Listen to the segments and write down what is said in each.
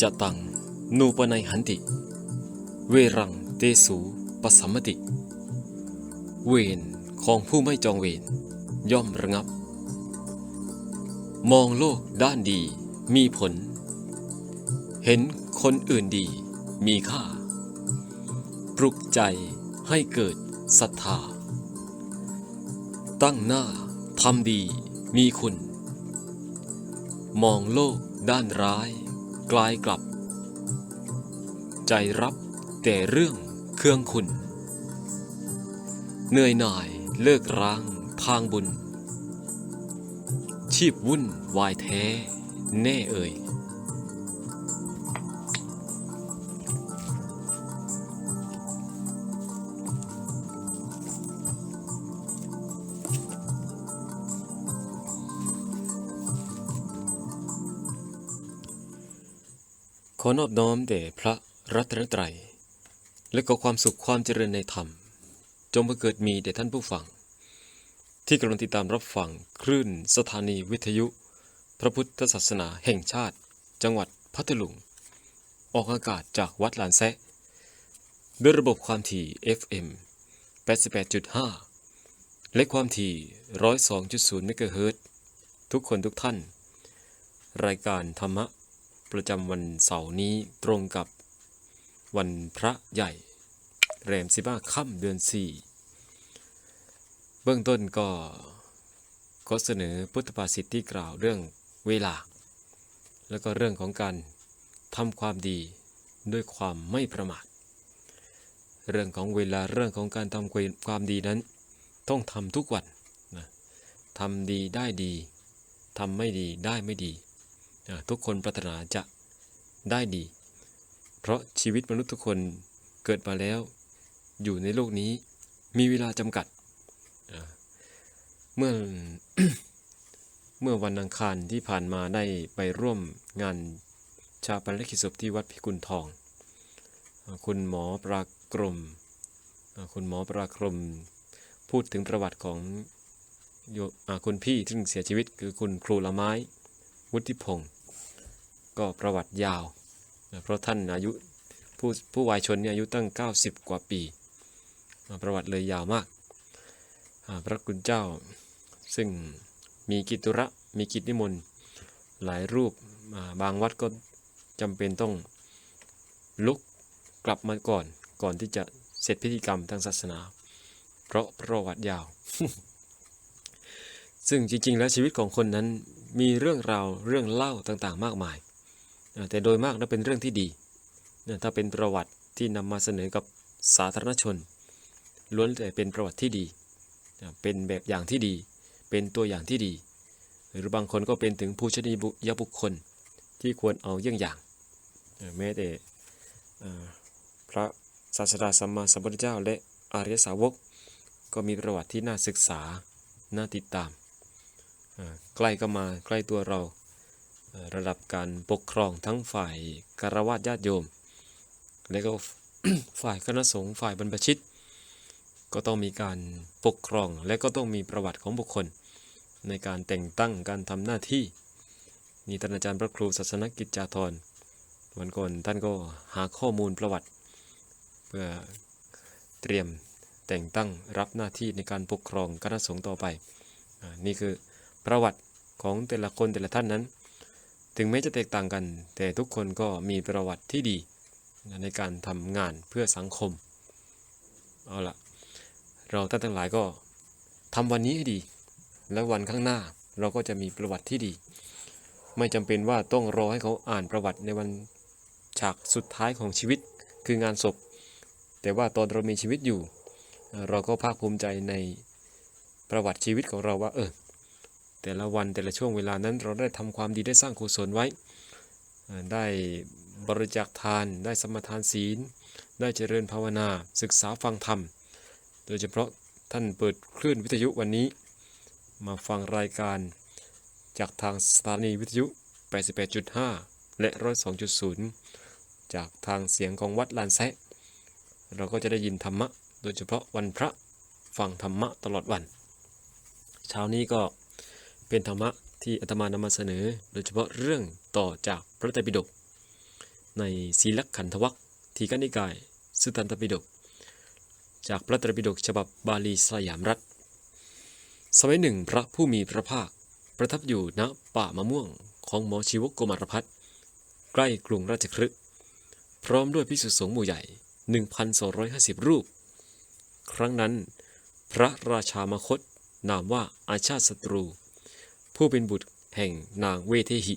จตัง นูปนัยหันติ เวรังเตสูปสัมมติ เวรของผู้ไม่จองเวรย่อมระงับ มองโลกด้านดีมีผล เห็นคนอื่นดีมีค่า ปลุกใจให้เกิดศรัทธา ตั้งหน้าทำดีมีคุณ มองโลกด้านร้าย กลายกลับ ใจรับแต่เรื่องเครื่องคุณ เหนื่อยหน่ายเลิกร้างทางบุญ ชีพวุ่นวายแท้ แน่เอ่ย อนอบน้อมแด่พระรัตนตรัย และก็ความสุขความเจริญในธรรม จงบังเกิดมีแด่ท่านผู้ฟัง ที่กำลังติดตามรับฟังคลื่นสถานีวิทยุ พระพุทธศาสนาแห่งชาติ จังหวัดพัทลุง ออกอากาศจากวัดลานแซะด้วยระบบความถี่ FM 88.5 และความถี่ 102.0เมกะเฮิรตซ์ทุกคนทุกท่าน รายการธรรมะ ประจำวันเสาร์นี้ตรงกับวันพระใหญ่แรมสิบ้าค่ำเดือนสี่เบื้องต้นก็ขอเสนอพุทธภาษิตที่กล่าวเรื่องเวลา แล้วก็เรื่องของการทำความดีด้วยความไม่ประมาท เรื่องของเวลาเรื่องของการทำความดีนั้น ต้องทำทุกวันนะทำดีได้ดีทำไม่ดีได้ไม่ดี ทุกคนปรารถนาจะได้ดี เพราะชีวิตมนุษย์ทุกคนเกิดมาแล้ว อยู่ในโลกนี้มีเวลาจำกัด เมื่อเมื่อวันอังคารที่ผ่านมาได้ไปร่วมงานชาปนกิจศพที่วัดพิกุลทอง คุณหมอปรากรม คุณหมอปรากรม พูดถึงประวัติของคุณพี่ที่เสียชีวิตคือคุณครูละไม้ วุฒิพงศ์ ก็ประวัติยาวนะเพราะท่านอายุผู้ผู้วายชนเนี่ยอายุตั้ง 90 กว่าปีประวัติเลยยาวมาก พระคุณเจ้าซึ่งมีกิจธุระมีกิจนิมนต์หลายรูปบางวัดก็จำเป็นต้องลุกกลับมาก่อนก่อนที่จะเสร็จพิธีกรรมทางศาสนา เพราะประวัติยาว ซึ่งจริงๆ แล้วชีวิตของคนนั้นมีเรื่องราวเรื่องเล่าต่างๆ มากมาย แต่โดยมากนั้นเป็นเรื่องที่ดีถ้าเป็นประวัติที่นำมาเสนอกับสาธารณชน ล้วนแต่เป็นประวัติที่ดี เป็นแบบอย่างที่ดี เป็นตัวอย่างที่ดี หรือบางคนก็เป็นถึงผู้ชนียบุคคลที่ควรเอาเยี่ยงอย่างแม้แต่พระศาสดาสัมมาสัมพุทธเจ้า และอริยสาวก ก็มีประวัติที่น่าศึกษา น่าติดตาม ใกล้ก็มาใกล้ตัวเรา ระดับการปกครองทั้งฝ่ายคารวะญาติโยม และก็ฝ่ายคณะสงฆ์ฝ่ายบรรพชิต ก็ต้องมีการปกครองและก็ต้องมีประวัติของบุคคล ในการแต่งตั้งการทำหน้าที่นี่ท่านอาจารย์พระครูศาสนกิจจาธรวันก่อนท่านก็หาข้อมูลประวัติ เพื่อเตรียมแต่งตั้งรับหน้าที่ในการปกครองคณะสงฆ์ต่อไป นี่คือประวัติของแต่ละคนแต่ละท่านนั้น ถึงแม้จะแตกต่างกัน แต่ทุกคนก็มีประวัติที่ดีในการทำงานเพื่อสังคม เอาละเราท่านทั้งหลายก็ทำวันนี้ให้ดี แล้ววันข้างหน้าเราก็จะมีประวัติที่ดี ไม่จำเป็นว่าต้องรอให้เขาอ่านประวัติในวันฉากสุดท้ายของชีวิตคืองานศพ แต่ว่าตอนเรามีชีวิตอยู่ เราก็ภาคภูมิใจในประวัติชีวิตของเราว่าเออ แต่ละวันแต่ละช่วงเวลานั้นเราได้ทำความดีได้สร้างกุศลไว้ ได้บริจาคทาน ได้สมทานศีล ได้เจริญภาวนา ศึกษาฟังธรรม โดยเฉพาะท่านเปิดคลื่นวิทยุวันนี้ มาฟังรายการจากทางสถานีวิทยุ 88.5 และ 102.0 จากทางเสียงของวัดลานแซะเราก็จะได้ยินธรรมะ โดยเฉพาะวันพระฟังธรรมะตลอดวัน เช้านี้ก็ เป็นธรรมะที่อาตมานำมาเสนอ โดยเฉพาะเรื่องต่อจากพระไตรปิฎกในศีลขันธวัคทีกนิกาย สุตันตปิฎกจากพระไตรปิฎกฉบับบาลีสยามรัฐ สมัยหนึ่งพระผู้มีพระภาค ประทับอยู่ณป่ามะม่วงของหมอชีวกโกมารพัฒน์ใกล้กรุงราชคฤห์พร้อมด้วยพิสุสงฆ์หมู่ใหญ่ 1,250 รูป ครั้งนั้น พระราชามคตนามว่าอาชาติศัตรู ผู้เป็นบุตรแห่งนางเวเทหิ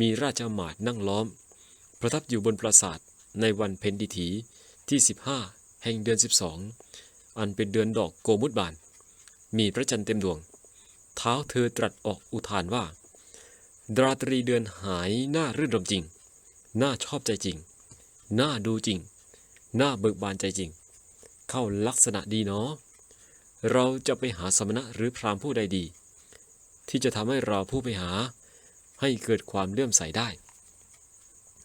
มีราชอำมาตย์นั่งล้อม ประทับอยู่บนปราสาทในวันเพ็ญดิถีที่ 15 แห่งเดือน 12 อันเป็นเดือนดอกโกมุตบาน มีพระจันทร์เต็มดวง เท้าเธอตรัสออกอุทานว่า ดราตรีเดือนหายน่ารื่นรมจริง น่าชอบใจจริง น่าดูจริง น่าเบิกบานใจจริง เข้าลักษณะดีเนาะเราจะไปหาสมณะหรือพราหมณ์ผู้ใดดี ที่จะทำให้เราผู้ไปหา ให้เกิดความเลื่อมใสได้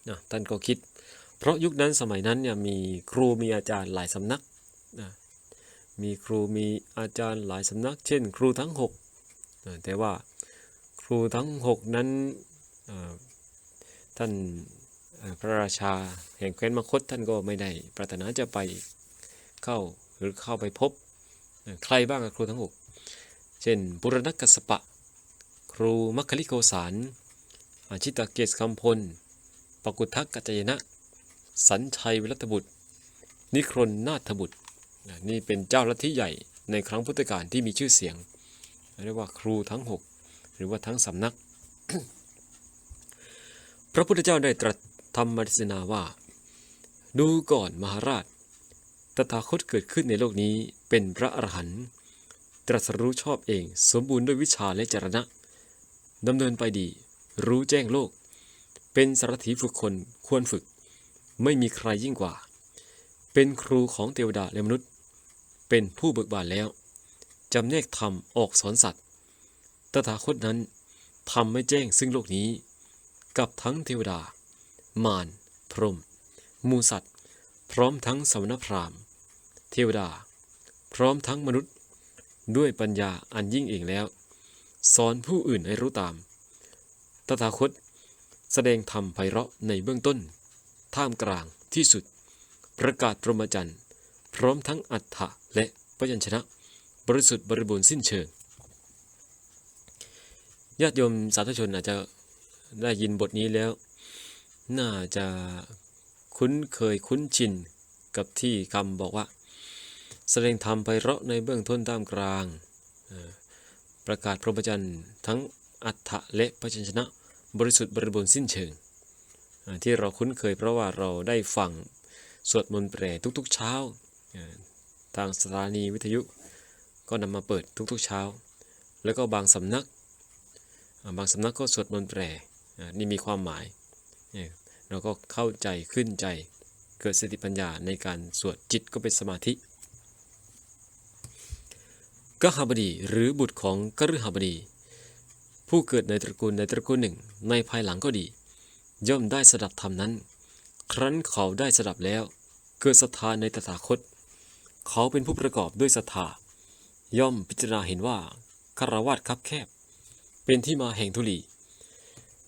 นะท่านก็คิด เพราะยุคนั้นสมัยนั้นเนี่ยมีครูมีอาจารย์หลายสำนักนะมีครูมีอาจารย์หลายสำนัก เช่น ครูทั้งหกนะแต่ว่าครูทั้งหกนั้นท่านพระราชาแห่งแคว้นมคตท่านก็ไม่ได้ปรารถนาจะไปเข้าหรือเข้าไปพบใครบ้างครูทั้งหกเช่นบุรณกัสปะ ครูมัคคิลิโกสารอาชิตาเกศคำพล ปกุททกัจยนะ สัญชัยวิรัตบุตร นิครนนาถบุตร นี่เป็นเจ้าลัทธิใหญ่ในครั้งพุทธกาลที่มีชื่อเสียง เรียกว่าครูทั้งหกหรือว่าทั้งสำนัก พระพุทธเจ้าได้ตรัสธรรมเทศนาว่า ดูก่อนมหาราช ตถาคตเกิดขึ้นในโลกนี้เป็นพระอรหันต์ตรัสรู้ชอบเองสมบูรณ์ด้วยวิชาและจรณะ ดำเนินไปดี รู้แจ้งโลก เป็นสารถีฝึกคนควรฝึก ไม่มีใครยิ่งกว่า เป็นครูของเทวดาและมนุษย์ เป็นผู้เบิกบานแล้วจำแนกธรรมออกสอนสัตว์ตถาคตนั้นทำไม่แจ้งซึ่งโลกนี้ กับทั้งเทวดา มาร พรหมมูสัตว์ พร้อมทั้งสมณพราหมณ์ เทวดา พร้อมทั้งมนุษย์ ด้วยปัญญาอันยิ่งเองแล้ว สอนผู้อื่นให้รู้ตาม ตถาคต แสดงธรรมไพเราะในเบื้องต้น ท่ามกลางที่สุด ประกาศพรหมจรรย์ พร้อมทั้งอัฏฐะและพยัญชนะ บริสุทธิ์บริบูรณ์สิ้นเชิง ญาติโยมสาธุชนอาจจะได้ยินบทนี้แล้ว น่าจะคุ้นเคยคุ้นชินกับที่คำบอกว่า แสดงธรรมไพเราะในเบื้องต้นท่ามกลางอ ประกาศพรหมจรรย์ทั้งอัฏฐะและพยัญชนะ บริสุทธิ์บริบูรณ์สิ้นเชิง ที่เราคุ้นเคยเพราะว่าเราได้ฟังสวดมนต์แปรทุกๆเช้า ทางสถานีวิทยุก็นำมาเปิดทุกๆเช้า แล้วก็บางสำนัก บางสำนักก็สวดมนต์แปรนี่มีความหมาย เราก็เข้าใจขึ้นใจเกิดสติปัญญาในการสวดจิตก็เป็นสมาธิ กหบดีหรือบุตรของกฤหบดี ผู้เกิดในตระกูลในตระกูลหนึ่ง ในภายหลังก็ดี ย่อมได้สดับธรรมนั้น ครั้นเขาได้สดับแล้ว เกิดศรัทธาในตถาคต เขาเป็นผู้ประกอบด้วยศรัทธาย่อมพิจารณาเห็นว่าคารวาสคับแคบ เป็นที่มาแห่งทุลี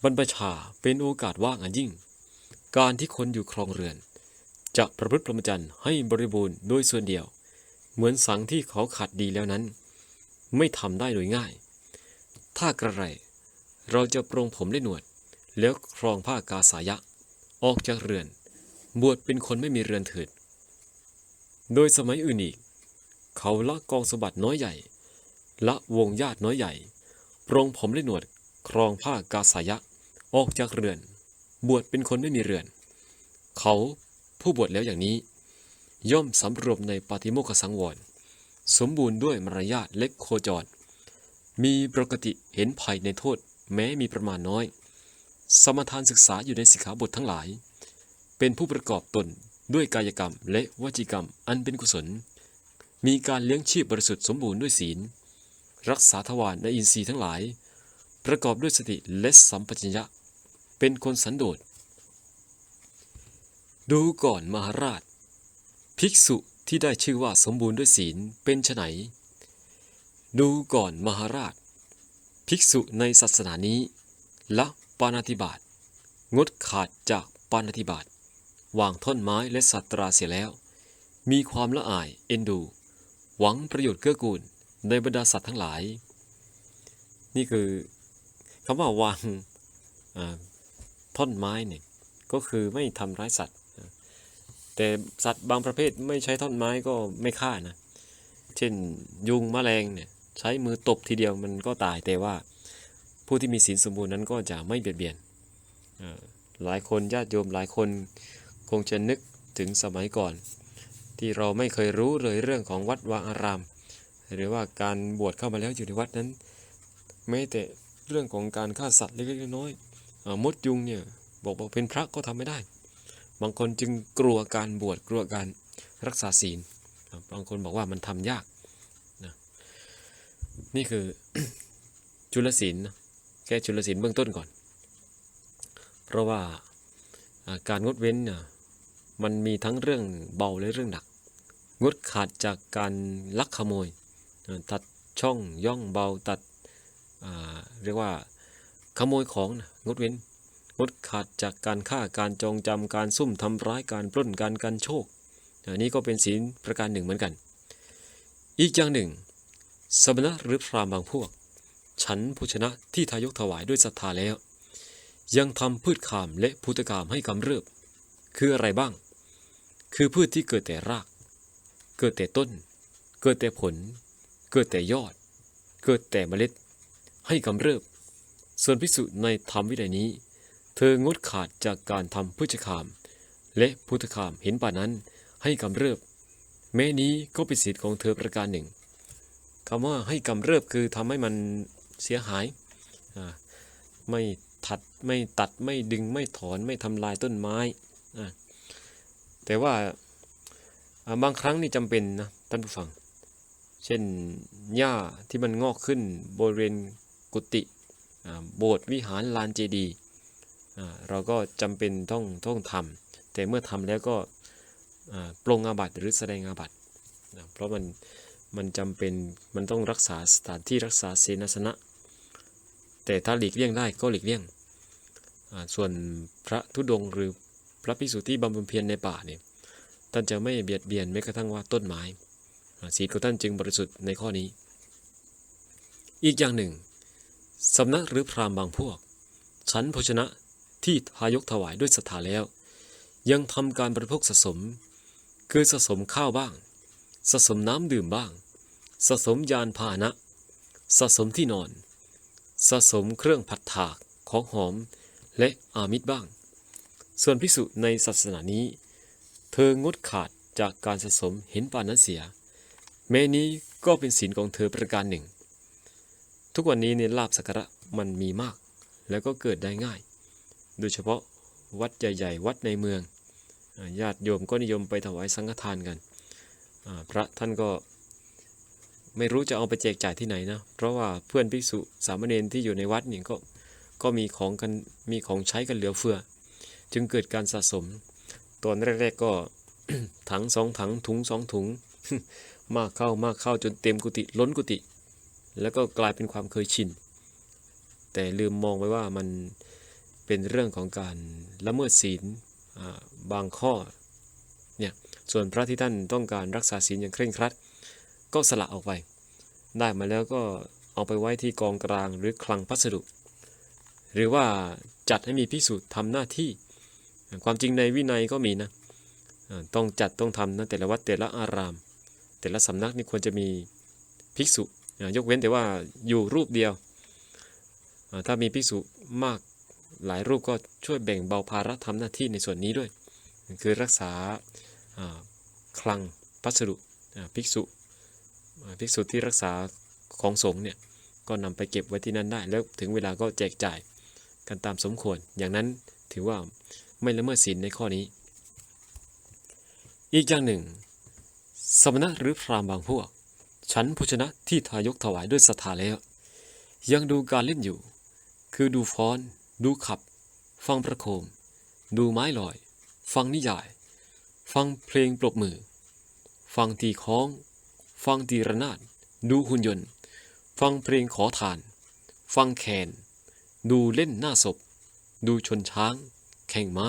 บรรพชาเป็นโอกาสว่างอันยิ่ง การที่คนอยู่ครองเรือน จะประพฤติพรหมจรรย์ให้บริบูรณ์โดยส่วนเดียว เหมือนสังที่เขาขัดดีแล้วนั้น ไม่ทำได้โดยง่าย ถ้ากระไร เราจะปรงผมและหนวด แล้วครองผ้ากาสายะ ออกจากเรือน บวชเป็นคนไม่มีเรือนเถิด โดยสมัยอื่นอีก เขาละกองสมบัติน้อยใหญ่ ละวงญาติน้อยใหญ่ ปรงผมและหนวด ครองผ้ากาสายะ ออกจากเรือน บวชเป็นคนไม่มีเรือน เขาผู้บวชแล้วอย่างนี้ ย่อมสำรวมในปาฏิโมกขสังวร สมบูรณ์ด้วยมารยาทเล็กโคจร มีปกติเห็นภัยในโทษแม้มีประมาณน้อย สมทานศึกษาอยู่ในสิกขาบททั้งหลาย เป็นผู้ประกอบตนด้วยกายกรรมและวจีกรรมอันเป็นกุศล มีการเลี้ยงชีพบริสุทธิ์สมบูรณ์ด้วยศีล รักษาทวารในอินทรีย์ทั้งหลาย ประกอบด้วยสติและสัมปชัญญะ เป็นคนสันโดษ ดูก่อนมหาราช ภิกษุ ที่ได้ชื่อว่าสมบูรณ์ด้วยศีลเป็นไฉนดูก่อนมหาราช ภิกษุในศาสนานี้ละปานาติบาตงดขาดจากปปาณติบาตวางท่อนไม้และสัตราเสียแล้ว มีความละอายเอ็นดู หวังประโยชน์เกื้อกูลในบรรดาสัตว์ทั้งหลาย นี่คือคำว่าวางท่อนไม้เนี่ยก็คือไม่ทำร้ายสัตว์ แต่สัตว์บางประเภทไม่ใช้ท่อนไม้ก็ไม่ฆ่านะ เช่นยุงแมลงเนี่ยใช้มือตบทีเดียวมันก็ตายแต่ว่าผู้ที่มีศีลสมบูรณ์นั้นก็จะไม่เบียดเบียน หลายคนญาติโยมหลายคนคงจะนึกถึงสมัยก่อน ที่เราไม่เคยรู้เลยเรื่องของวัดวาอาราม หรือว่าการบวชเข้ามาแล้วอยู่ในวัดนั้นแม้แต่เรื่องของการฆ่าสัตว์เล็กๆน้อยๆมดยุงเนี่ยบอกบอกเป็นพระก็ทำไม่ได้ บางคนจึงกลัวการบวชกลัวการรักษาศีลบางคนบอกว่ามันทำยากนะนี่คือจุลศีลแค่จุลศีลเบื้องต้นก่อน เพราะว่าการงดเว้นน่ะมันมีทั้งเรื่องเบาและเรื่องหนัก งดขาดจากการลักขโมย ตัดช่องย่องเบาตัดเรียกว่าขโมยของนะงดเว้น งดขาดจากการฆ่าการจองจำการซุ่มทำร้ายการปล้นการกันโชคอันนี้ก็เป็นศีลประการหนึ่งเหมือนกัน อีกอย่างหนึ่ง สมณะหรือพรามบางพวก ฉันผู้ชนะที่ทายกถวายด้วยศรัทธาแล้ว ยังทำพืชขามและพุทธกามให้กำเริบ คืออะไรบ้าง คือพืชที่เกิดแต่ราก เกิดแต่ต้น เกิดแต่ผล เกิดแต่ยอด เกิดแต่เมล็ด ให้กำเริบ ส่วนพิสุในธรรมวินัยนี้ เธองดขาดจากการทำพืชขาม และพุทธคามเห็นป่านั้นให้กำเริบ แม้นี้ก็เป็นสิทธิ์ของเธอประการหนึ่งคำว่าให้กำเริบคือทำให้มันเสียหาย ไม่ถัดไม่ตัดไม่ดึงไม่ถอนไม่ทำลายต้นไม้ แต่ว่าบางครั้งนี่จำเป็นนะท่านผู้ฟัง เช่นหญ้าที่มันงอกขึ้นบริเวณกุฏิโบสถ์วิหารลานเจดีย์ เราก็จำเป็นต้องต้องทำแต่เมื่อทำแล้วก็ปรงอาบัติหรือแสดงอาบัตินะเพราะมันมันจำเป็นมันต้องรักษาสถานที่รักษาเสนาสนะ แต่ถ้าหลีกเลี่ยงได้ก็หลีกเลี่ยง ส่วนพระธุดงหรือพระภิกษุที่บำเพ็ญเพียรในป่าเนี่ยท่านจะไม่เบียดเบียนแม้กระทั่งว่าต้นไม้ศีลของท่านจึงบริสุทธิ์ในข้อนี้ อีกอย่างหนึ่งสำนักหรือพรามบางพวกฉันโภชนะ ที่ทายกถวายด้วยศรัทธาแล้ว ยังทำการบริโภคสะสม คือสะสมข้าวบ้าง สะสมน้ำดื่มบ้าง สะสมยานพาหนะ สะสมที่นอน สะสมเครื่องผัดถากของหอมและอามิตรบ้าง ส่วนพิสุในศาสนานี้ เธองดขาดจากการสะสมเห็นปานนั้นเสีย แม้นี้ก็เป็นศีลของเธอประการหนึ่ง ทุกวันนี้เนี่ยลาบสักระมันมีมาก แล้วก็เกิดได้ง่าย โดยเฉพาะวัดใหญ่ๆ วัดในเมือง ญาติโยมก็นิยมไปถวายสังฆทานกัน พระท่านก็ไม่รู้จะเอาไปแจกจ่ายที่ไหนนะ เพราะว่าเพื่อนภิกษุสามเณรที่อยู่ในวัดนี่ก็ก็มีของกันมีของใช้กันเหลือเฟือ จึงเกิดการสะสม ตอนแรกๆก็ถังสองถังถุงสองถุง มากเข้ามากเข้าจนเต็มกุฏิล้นกุฏิแล้วก็กลายเป็นความเคยชิน แต่ลืมมองไปว่ามัน เป็นเรื่องของการละเมิดศีลบางข้อเนี่ยส่วนพระที่ท่านต้องการรักษาศีลอย่างเคร่งครัด ก็สละออกไป ได้มาแล้วก็เอาไปไว้ที่กองกลางหรือคลังพัสดุ หรือว่าจัดให้มีพิสูจน์ทำหน้าที่ ความจริงในวินัยก็มีนะต้องจัดต้องทำนะแต่ละวัดแต่ละอาราม แต่ละสำนักนี่ควรจะมีภิกษุ ยกเว้นแต่ว่าอยู่รูปเดียว ถ้ามีภิกษุมาก หลายรูปก็ช่วยแบ่งเบาภาระทำหน้าที่ในส่วนนี้ด้วย คือรักษาคลังพัสดุภิกษุภิกษุที่รักษาของสงฆ์เนี่ยก็นำไปเก็บไว้ที่นั่นได้ แล้วถึงเวลาก็แจกจ่ายกันตามสมควร อย่างนั้นถือว่าไม่ละเมิดศีลในข้อนี้ อีกอย่างหนึ่ง สมณะหรือพราหมณ์บางพวก ฉันผู้ชนะที่ทายกถวายด้วยศรัทธาแล้ว ยังดูการเล่นอยู่ คือดูฟ้อน ดูขับ ฟังประโคม ดูไม้ลอย ฟังนิยาย ฟังเพลงปรบมือ ฟังตีค้อง ฟังตีระนาด ดูหุ่นยนต์ ฟังเพลงขอทาน ฟังแคนดูเล่นหน้าศพ ดูชนช้าง แข่งม้า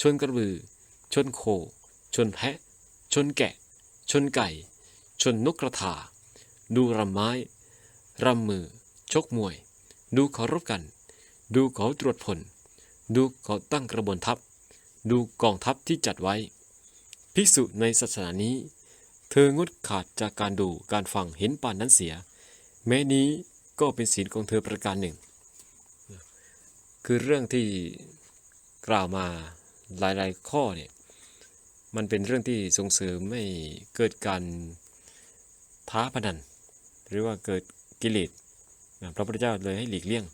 ชนกระบือ ชนโค ชนแพะ ชนแกะ ชนไก่ ชนนกกระทา ดูรำไม้ รำมือ ชกมวย ดูเขารบกัน ดูเขาตรวจผล ดูเขาตั้งกระบวนทัพ ดูกองทัพที่จัดไว้ ภิกษุในศาสนานี้ เธองดขาดจากการดูการฟังเห็นป่านนั้นเสีย แม้นี้ก็เป็นศีลของเธอประการหนึ่ง คือเรื่องที่กล่าวมาหลายๆข้อเนี่ยมันเป็นเรื่องที่ส่งเสริมไม่เกิดการท้าพนัน หรือว่าเกิดกิเลสพระพุทธเจ้าเลยให้หลีกเลี่ยง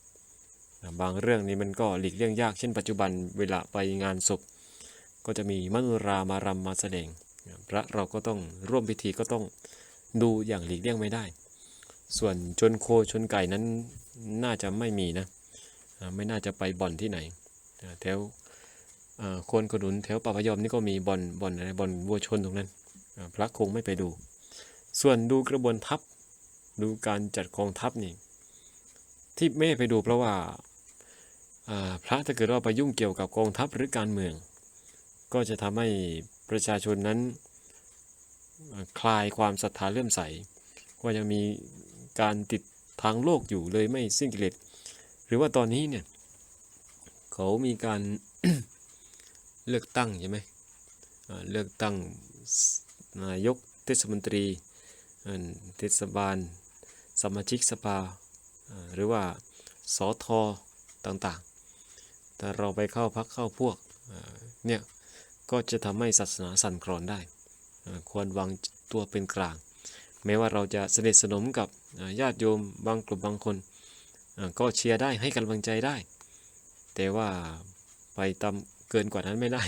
บางเรื่องนี้มันก็หลีกเลี่ยงยากเช่นปัจจุบันเวลาไปงานศพ ก็จะมีมโนรามารำมาแสดง พระเราก็ต้องร่วมพิธีก็ต้องดูอย่างหลีกเลี่ยงไม่ได้ ส่วนชนโคชนไก่นั้นน่าจะไม่มีนะ ไม่น่าจะไปบ่อนที่ไหน แถวโคนขนุนแถวป่าพยอมนี่ก็มีบ่อนบ่อนอะไรบ่อนวัวชนตรงนั้น พระคงไม่ไปดู ส่วนดูกระบวนทัพดูการจัดกองทัพนี่ที่ไม่ไปดูเพราะว่า พระถ้าเกิดว่าไปยุ่งเกี่ยวกับกองทัพหรือการเมือง ก็จะทำให้ประชาชนนั้นคลายความศรัทธาเลื่อมใสว่ายังมีการติดทางโลกอยู่เลยไม่สิ้นกิเลสหรือว่าตอนนี้เนี่ยเขามีการเลือกตั้งใช่ไหมเลือกตั้งนายกเทศมนตรีอ่าเทศบาล สมาชิกสภาอ่าหรือว่าสอทอต่างๆ แต่เราไปเข้าพักเข้าพวกเนี่ยก็จะทำให้ศาสนาสั่นคลอนได้ ควรวางตัวเป็นกลาง แม้ว่าเราจะสนิทสนมกับญาติโยมบางกลุ่มบางคน ก็เชียร์ได้ให้กำลังใจได้ แต่ว่าไปตาเกินกว่านั้นไม่ได้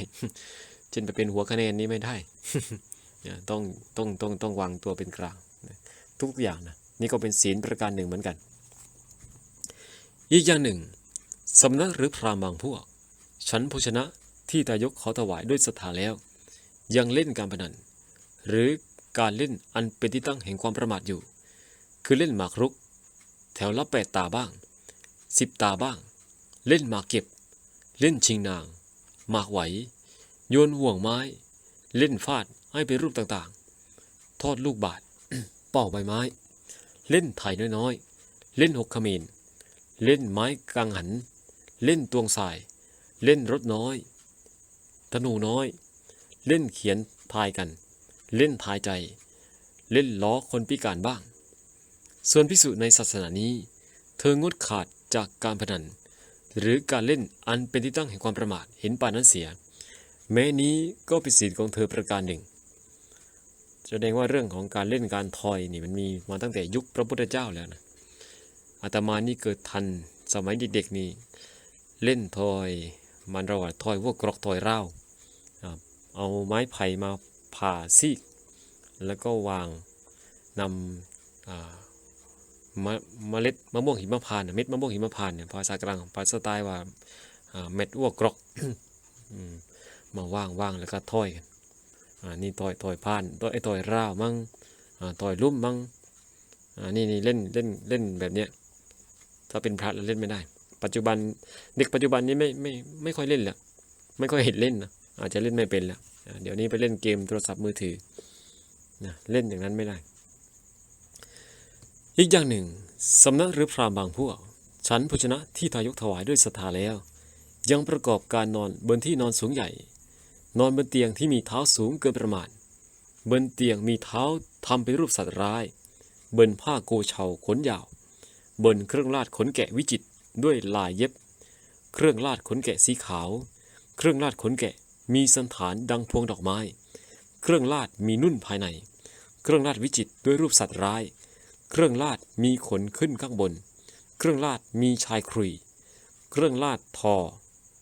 เช่นไปเป็นหัวคะแนนนี้ไม่ได้ต้องต้องต้องต้องวางตัวเป็นกลาง ทุกอย่างนะนี่ก็เป็นศีลประการหนึ่งเหมือนกัน อีกอย่างหนึ่ง สำนักหรือพราหมณ์บางพวก ฉันภชนะที่ตายกเขาถวายด้วยศรัทธาแล้ว ยังเล่นการพนัน หรือการเล่นอันเป็นที่ตั้งแห่งความประมาทอยู่ คือเล่นหมากรุก แถวละแปดตาบ้างสิบตาบ้าง เล่นหมากเก็บ เล่นชิงนาง หมากไหว โยนห่วงไม้ เล่นฟาดให้เป็นรูปต่างๆ ทอดลูกบาทเป่าใบไม้ เล่นไถ่น้อยๆ เล่นหกขมรเล่นไม้กังหัน เล่นตวงสาย เล่นรถน้อยธนูน้อย เล่นเขียนทายกัน เล่นทายใจ เล่นล้อคนพิการบ้าง ส่วนพิสุในศาสนานี้ เธองดขาดจากการพนัน หรือการเล่นอันเป็นที่ตั้งแห่งความประมาทเห็นป่านนั้นเสีย แม้นี้ก็เป็นศีลของเธอประการหนึ่งแสดงว่าเรื่องของการเล่นการทอยนี่มันมีมาตั้งแต่ยุคพระพุทธเจ้าแล้วนะอาตมานี่เกิดทันสมัยเด็กๆนี่ เล่นทอยมันเราว่าทอยพวกกรอกทอยเร่าเอาไม้ไผ่มาผ่าซีก แล้วก็วางนำมเมล็ดมะม่วงหิมพานต์น่ะเม็ดมะม่วงหิมพานต์เนี่ยภาษากลางภาษาใต้ว่าเม็ดอ้วกรอกมาว่างว่างแล้วก็ถ้อยกันอ่านี่ต่อยต่อยพานต่อยไอ้ต่อยร่าวมั่งอ่าต่อยลุ่มมั่งอ่านี่นี่เล่นเล่นเล่นแบบเนี้ยถ้าเป็นพระแล้วเล่นไม่ได้ ปัจจุบันเด็กปัจจุบันนี้ไม่ไม่ไม่ค่อยเล่นล้วไม่ค่อยเห็นเล่นนะอาจจะเล่นไม่เป็นล้วอ่าเดี๋ยวนี้ไปเล่นเกมโทรศัพท์มือถือนะเล่นอย่างนั้นไม่ได้ อีกอย่างหนึ่งสำนักหรือพรามบางพวกฉันภชนะที่ทายกถวายด้วยศรัทธาแล้ว ยังประกอบการนอนบนที่นอนสูงใหญ่ นอนบนเตียงที่มีเท้าสูงเกินประมาณ บนเตียงมีเท้าทำเป็นรูปสัตว์ร้าย บนผ้าโกเชาขนยาว บนเครื่องลาดขนแกะวิจิตร ด้วยลายเย็บ เครื่องลาดขนแกะสีขาว เครื่องลาดขนแกะมีสันฐานดังพวงดอกไม้ เครื่องลาดมีนุ่นภายใน เครื่องลาดวิจิตด้วยรูปสัตว์ร้าย เครื่องลาดมีขนขึ้นข้างบน เครื่องลาดมีชายครุย เครื่องลาดทอ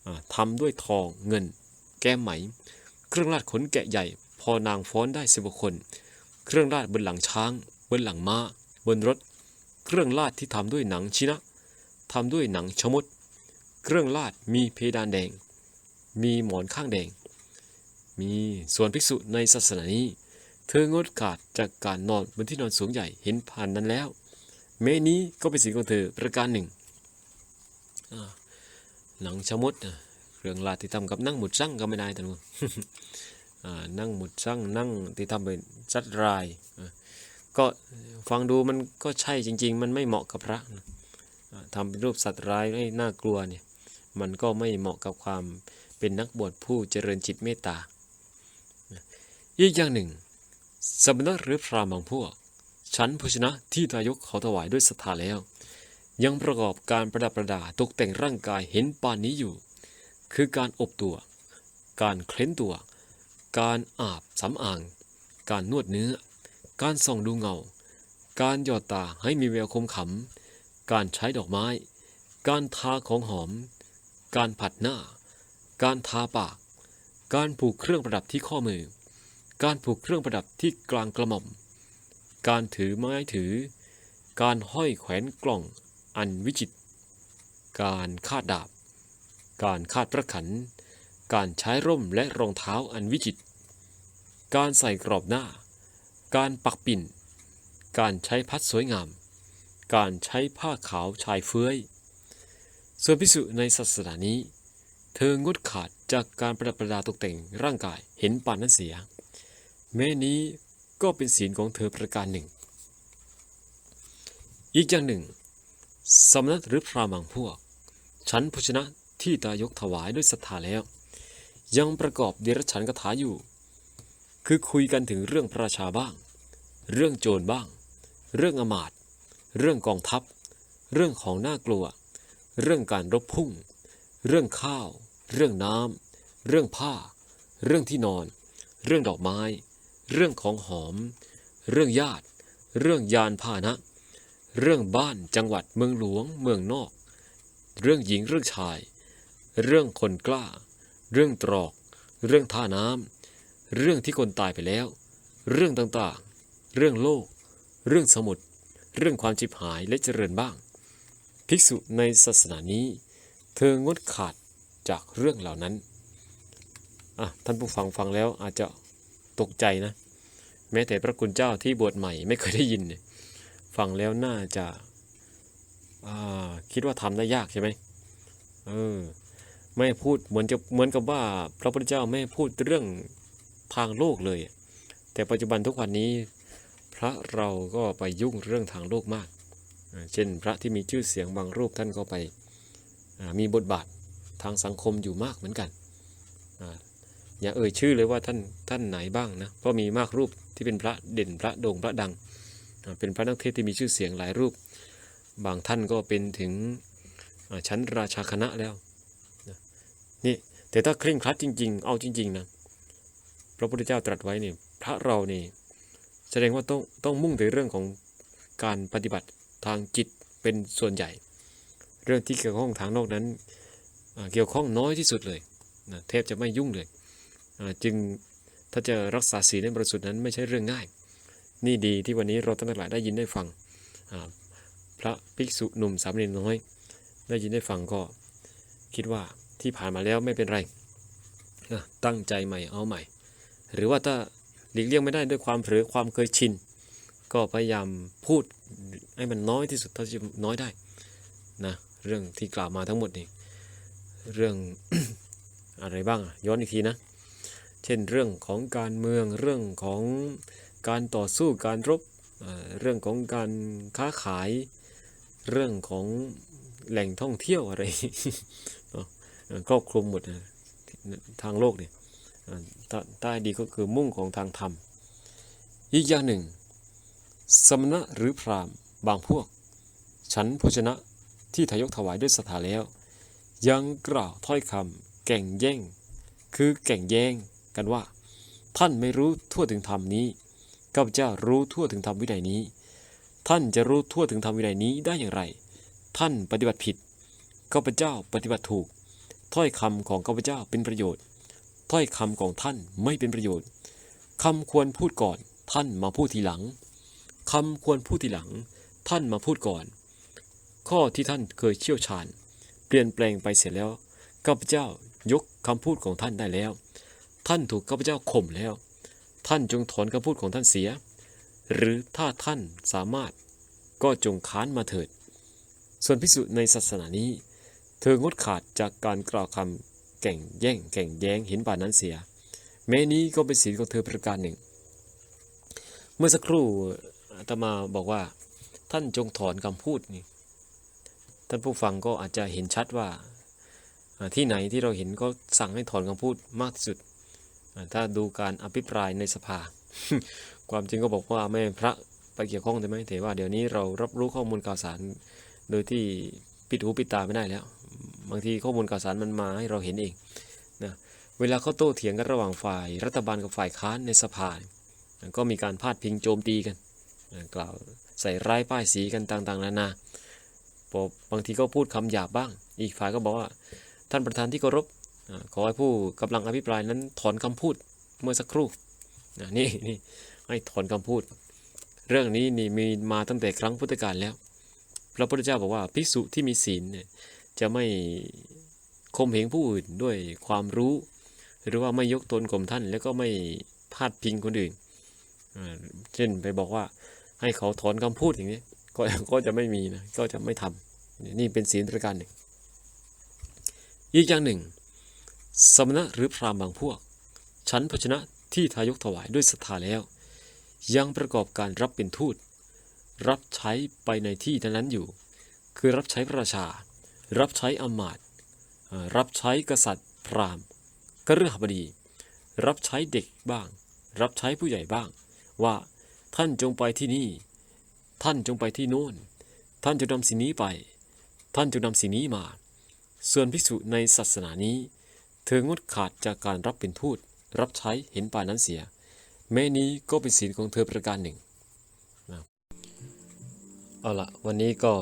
อาทำด้วยทองเงิน แก้มไหม เครื่องลาดขนแกะใหญ่ พอนางฟ้อนได้สิบกว่าคน เครื่องลาดบนหลังช้าง บนหลังม้า บนรถ เครื่องลาดที่ทำด้วยหนังชินะ ทำด้วยหนังชมด เครื่องลาดมีเพดานแดง มีหมอนข้างแดง มีส่วนภิกษุในศาสนานี้ เธองดขาดจากการนอนบนที่นอนสูงใหญ่เห็นผ่านนั้นแล้วแม้นี้ก็เป็นสิ่งของเธอประการหนึ่งหนังชมดนะเรื่องลาดที่ทำกับนั่งหมุดสั่งก็ไม่ได้ท่านผู้นั่งหมุดสั่งนั่งที่ทำเป็นจัดรายก็ฟังดูมันก็ใช่จริง ๆ มันไม่เหมาะกับพระนะ ทำเป็นรูปสัตว์ร้ายให้น่ากลัวเนี่ยมันก็ไม่เหมาะกับความเป็นนักบวชผู้เจริญจิตเมตตา อีกอย่างหนึ่ง สมณะหรือพรามบางพวก ชั้นภาชนะที่ทายกเขาถวายด้วยศรัทธาแล้ว ยังประกอบการประดับประดาตกแต่งร่างกายเห็นปานนี้อยู่ คือการอบตัว การเคล้นตัว การอาบสำอาง การนวดเนื้อ การส่องดูเงา การหยอดตาให้มีแววคมขำ การใช้ดอกไม้ การทาของหอม การผัดหน้า การทาปาก การผูกเครื่องประดับที่ข้อมือ การผูกเครื่องประดับที่กลางกระหม่อม การถือไม้ถือ การห้อยแขวนกล่องอันวิจิตรการคาดดาบ การคาดพระขัน การใช้ร่มและรองเท้าอันวิจิตรการใส่กรอบหน้า การปักปิ่น การใช้พัดสวยงาม การใช้ผ้าขาวชายเฟื้อย ส่วนพิสุในศาสนานี้ เธองดขาดจากการประดับประดาตกแต่งร่างกายเห็นป่านนั้นเสีย แม้นี้ก็เป็นศีลของเธอประการหนึ่ง อีกอย่างหนึ่งสมณะหรือพราหมณ์บางพวก ฉันภาชนะที่ตายกถวายด้วยศรัทธาแล้ว ยังประกอบเดรัจฉันคาถาอยู่ คือคุยกันถึงเรื่องพระราชาบ้าง เรื่องโจรบ้าง เรื่องอมาตย เรื่องกองทัพ เรื่องของน่ากลัว เรื่องการรบพุ่ง เรื่องข้าว เรื่องน้ำ เรื่องผ้า เรื่องที่นอน เรื่องดอกไม้ เรื่องของหอม เรื่องญาติ เรื่องยานพาหนะ เรื่องบ้านจังหวัดเมืองหลวงเมืองนอก เรื่องหญิงเรื่องชาย เรื่องคนกล้า เรื่องตรอก เรื่องท่าน้ำเรื่องที่คนตายไปแล้ว เรื่องต่างๆ เรื่องโลก เรื่องสมุทร เรื่องความจิบหายและเจริญบ้าง ภิกษุในศาสนานี้ เธองดขาดจากเรื่องเหล่านั้นอะท่านผู้ฟังฟังแล้วอาจจะตกใจนะ แม้แต่พระคุณเจ้าที่บวชใหม่ไม่เคยได้ยินเนี่ยฟังแล้วน่าจะาคิดว่าทำได้ยากใช่ไหมเออไม่พูดเหมือนจะเหมือนกับว่าพระพุทธเจ้าไม่พูดเรื่องทางโลกเลย แต่ปัจจุบันทุกวันนี้ พระเราก็ไปยุ่งเรื่องทางโลกมาก เช่นพระที่มีชื่อเสียงบางรูปท่านก็ไปมีบทบาททางสังคมอยู่มากเหมือนกัน อย่าเอ่ยชื่อเลยว่าท่านท่านไหนบ้างนะเพราะมีมากรูปที่เป็นพระเด่นพระโด่งพระดัง เป็นพระนักเทศที่มีชื่อเสียงหลายรูป บางท่านก็เป็นถึงชั้นราชาคณะแล้วนี่แต่ถ้าเคร่งครัดจริง ๆ เอาจริง ๆนะพระพุทธเจ้าตรัสไว้เนี่ยพระเรานี่ แสดงว่าต้องต้องมุ่งในเรื่องของการปฏิบัติทางจิตเป็นส่วนใหญ่ เรื่องที่เกี่ยวข้องทางโลกนั้นเกี่ยวข้องน้อยที่สุดเลยนะแทบจะไม่ยุ่งเลย จึงถ้าจะรักษาศีลในบริสุทธิ์นั้นไม่ใช่เรื่องง่าย นี่ดีที่วันนี้เราทั้งหลายได้ยินได้ฟัง พระภิกษุหนุ่มสามเณรน้อย ได้ยินได้ฟังก็คิดว่าที่ผ่านมาแล้วไม่เป็นไร ตั้งใจใหม่เอาใหม่ หรือว่าถ้า หลีกเลี่ยงไม่ได้ด้วยความเผลอความเคยชิน ก็พยายามพูดให้มันน้อยที่สุดเท่าที่น้อยได้นะเรื่องที่กล่าวมาทั้งหมดนี่เรื่องอะไรบ้างย้อนอีกทีนะ เช่นเรื่องของการเมืองเรื่องของการต่อสู้การรบเรื่องของการค้าขายเรื่องของแหล่งท่องเที่ยวอะไรครอบคลุมหมดทางโลกเนี่ย ให้ดีก็คือมุ่งของทางธรรม อีกอย่างหนึ่ง สมณะหรือพราหมณ์บางพวก ฉันโภชนะที่ทายกถวายด้วยศรัทธาแล้ว ยังกล่าวถ้อยคำแก่งแย่ง คือแก่งแย่งกันว่า ท่านไม่รู้ทั่วถึงธรรมนี้ข้าพเจ้ารู้ทั่วถึงธรรมวินัยนี้ ท่านจะรู้ทั่วถึงธรรมวินัยนี้ได้อย่างไร ท่านปฏิบัติผิดข้าพเจ้าปฏิบัติถูก ถ้อยคำของข้าพเจ้าเป็นประโยชน์ ถ้อยคำของท่านไม่เป็นประโยชน์คำควรพูดก่อน ท่านมาพูดทีหลังคำควรพูดทีหลัง ท่านมาพูดก่อน ข้อที่ท่านเคยเชี่ยวชาญ เปลี่ยนแปลงไปเสร็จแล้วข้าพเจ้ายกคำพูดของท่านได้แล้ว ท่านถูกข้าพเจ้าข่มแล้ว ท่านจงถอนคำพูดของท่านเสีย หรือถ้าท่านสามารถก็จงค้านมาเถิด ส่วนพิสุในศาสนานี้ เธองดขาดจากการกล่าวคำ แก่งแย่งแก่งแย้งเห็นป่านั้นเสีย แม้นี้ก็เป็นศีลของเธอประการหนึ่ง เมื่อสักครู่อาตมาบอกว่า ท่านจงถอนคำพูดนี่ท่านผู้ฟังก็อาจจะเห็นชัดว่า ที่ไหนที่เราเห็นก็สั่งให้ถอนคำพูดมากที่สุด ถ้าดูการอภิปรายในสภา ความจริงก็บอกว่าไม่พระไปเกี่ยวข้องใช่ไหมแต่ว่าเดี๋ยวนี้เรารับรู้ข้อมูลข่าวสาร โดยที่ปิดหูปิดตาไม่ได้แล้ว บางทีข้อมูลข่าวสารมันมาให้เราเห็นเองนะเวลาเขาโต้เถียงกันระหว่างฝ่าย รัฐบาลกับฝ่ายค้านในสภานี่ยก็มีการพาดพิงโจมตีกันนะกล่าวใส่ร้ายป้ายสีกันต่างๆ นานาพอบางทีก็พูดคำหยาบบ้าง อีกฝ่ายก็บอกว่า ท่านประธานที่เคารพขอให้ผู้กำลังอภิปรายนั้นถอนคำพูดเมื่อสักครู่นะนี่นี่ให้ถอนคำพูด เรื่องนี้นี่มีมาตั้งแต่ครั้งพุทธกาลแล้ว พระพุทธเจ้าบอกว่าภิกษุที่มีศีลเนี่ย จะไม่ข่มเหงผู้อื่นด้วยความรู้ หรือว่าไม่ยกตนข่มท่าน แล้วก็ไม่พาดพิงคนอื่นเช่นไปบอกว่าให้เขาถอนคำพูดอย่างนี้ก็ก็จะไม่มีนะก็จะไม่ทำนี่เป็นศีลประการหนึ่ง อีกอย่างหนึ่ง สมณะหรือพรามบางพวก ฉันภาชนะที่ทายกถวายด้วยศรัทธาแล้ว ยังประกอบการรับเป็นทูต รับใช้ไปในที่นั้นอยู่ คือรับใช้พระราชา รับใช้อมาตย์รับใช้กษัตริย์พราหมณ์กฤหบดี รับใช้เด็กบ้าง รับใช้ผู้ใหญ่บ้าง ว่าท่านจงไปที่นี่ ท่านจงไปที่โน้น ท่านจงนำสิ่งนี้ไป ท่านจงนำสิ่งนี้มา ส่วนภิกษุในศาสนานี้ เธองดขาดจากการรับเป็นทูต รับใช้เห็นป่านนั้นเสีย แม้นี้ก็เป็นศีลของเธอประการหนึ่งเอาละวันนี้ก็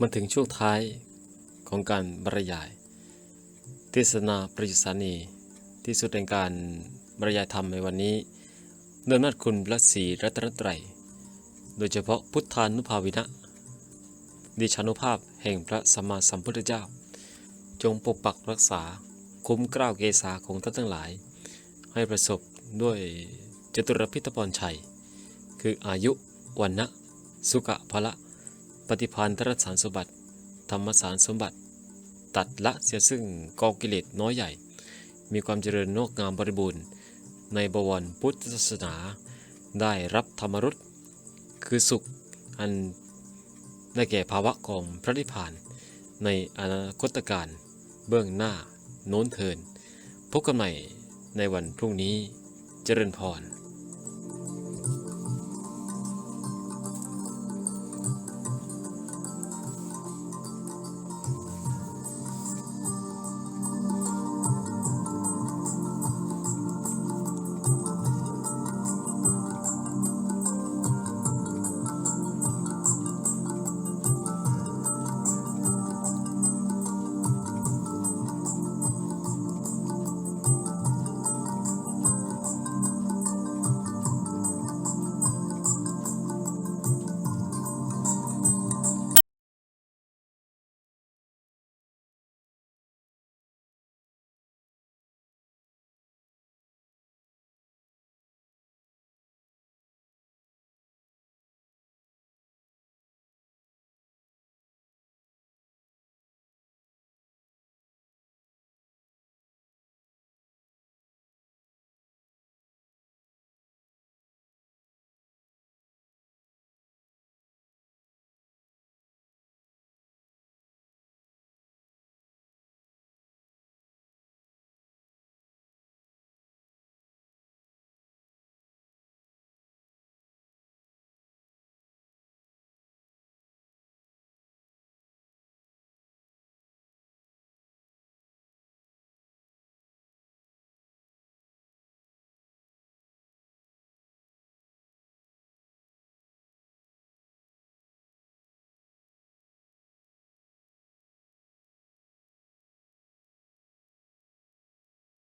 มาถึงช่วงท้าย ของการบรรยาย เทศนาประยุทธานีที่สุดแห่งการบรรยายธรรมในวันนี้เนื่องนัดคุณพระศรีรัตนตรัย โดยเฉพาะพุทธานุภาวินะดิชานุภาพแห่งพระสัมมาสัมพุทธเจ้า จงปกปักรักษาคุ้มเกล้าวเกษาของท่านทั้งหลาย ให้ประสบด้วยจตุรพิธพรชัย คืออายุวันนะสุขะพละ ปฏิพานทรสารสมบัติ ธรรมสารสมบัติ ตัดละเสียซึ่งกองกิเลสน้อยใหญ่ มีความเจริญงอกงามบริบูรณ์ ในบวรพุทธศาสนา ได้รับธรรมรสคือสุขอันได้แก่ภาวะของพระนิพพาน ในอนาคตการเบื้องหน้าโน้นเทิน พบกันใหม่ในวันพรุ่งนี้เจริญพร